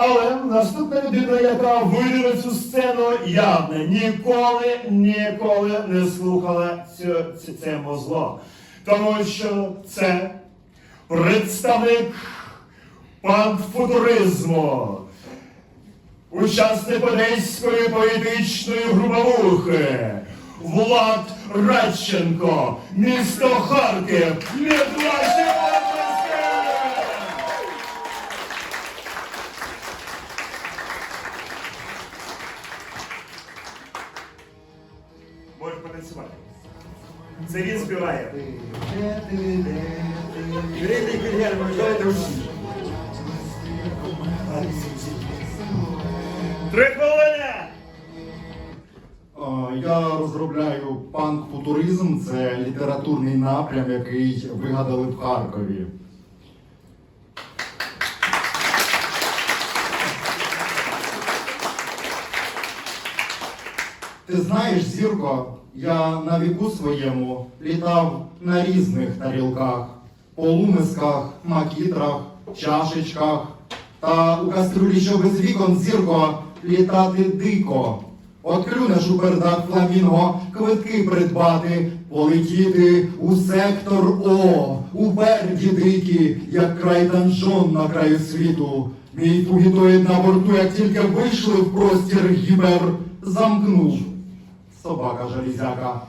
Але наступна людина, яка вийде цю сцену, явно ніколи, ніколи не слухала це, це, мозло. Тому що це представник панфутуризму, учасник одеської поетичної груповухи, Влад Радченко, місто Харків, від Можеш потанцювати. Це він співає. Грейний Гільєрмо, давайте усі. Три хвилини! Е, Я розробляю панк-футуризм. Це літературний напрям, який вигадали в Харкові. Ти знаєш, Зірко, я на віку своєму літав на різних тарілках, полумисках, макітрах, чашечках. Та у кастрюлі, що без вікон, зірко, літати дико. От клюнеш у пердак фламінго, квитки придбати, полетіти у сектор О, у берді дикі, як край данжон на краю світу. Мій фугітоїд на борту, як тільки вийшли в простір гібер, замкнув. Собака железяка.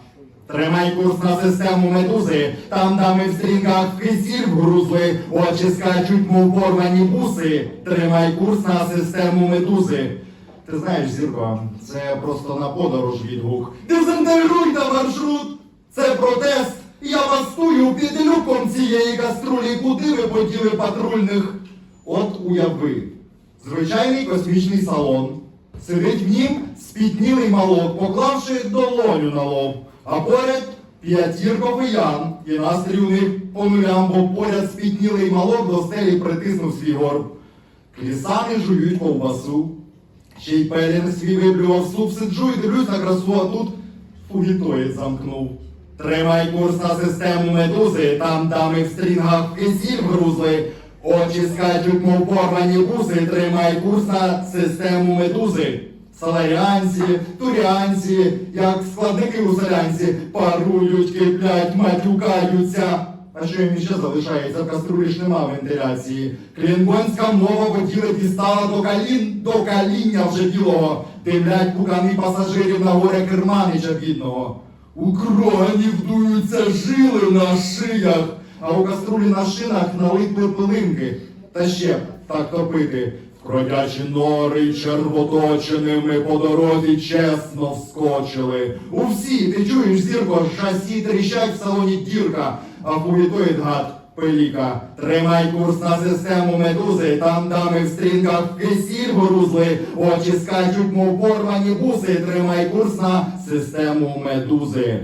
Тримай курс на систему медузи, там дами в стрінках в вгрузли, очі скачуть, мов порвані буси. Тримай курс на систему медузи. Ти знаєш, Зірко, це просто на подорож відгук. Дезінтегруйте маршрут! Це протест! Я бастую під люком цієї каструлі, куди ви поділи патрульних? От уяви, звичайний космічний салон. Сидить в нім спітнілий малок, поклавши долоню на лоб, а поряд п'ятірко пиян, і настрій у них по нулям, бо поряд спітнілий малок до стелі притиснув свій горб. Клісани жують ковбасу, ще й пелінг свій виблював суп, сиджу і дивлюсь на красу, а тут фугітоїд замкнув. Тримай курс на систему медузи, там дами в стрінгах кисіль грузли. Очі скачуть, мов порвані буси, тримай курс на систему медузи. Саларіанці, туріанці, як складники у селянці, парують, киплять, матюкаються. А що їм ще залишається? В каструлі ж нема вентиляції. Клінгонська мова поділи дістала до калін, до каління вже білого. Дивлять пукани пасажирів на горе керманича бідного. У кроні вдуються жили на шиях, а у каструлі на шинах налипли пилинки. Та ще так топити. В кродячі нори червоточеними по дорозі чесно вскочили. У всі, ти чуєш, зірко, шасі тріщать в салоні дірка, а фугітоїд гад пеліка. Тримай курс на систему медузи, там дами в стрінках кисіль горузли, очі скачуть, мов порвані буси, тримай курс на систему медузи.